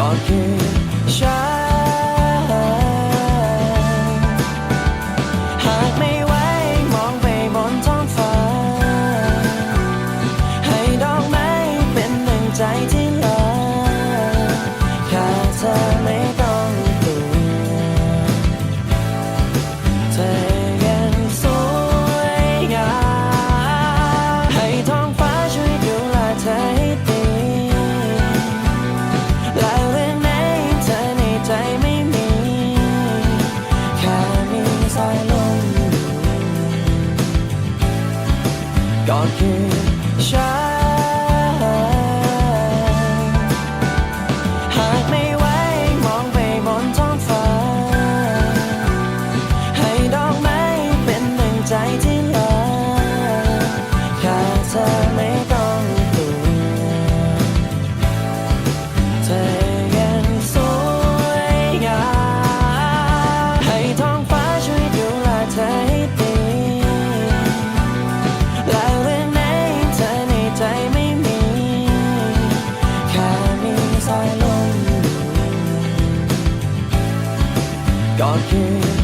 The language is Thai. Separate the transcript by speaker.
Speaker 1: ก็คือฉันหากไม่ไหวมองไปบนท้องฟ้า ให้ดอกไม้เป็นหนึ่งใจที่ลาแค่เธอไม่ต้องกลัวเธอยังสวยงามให้ท้องฟ้า ก็คือฉันหากไม่ไหวมองไปบนท้องฟ้า ให้ดอกไม้เป็นหนึ่งใจที่ลาขาเธอไม่ God can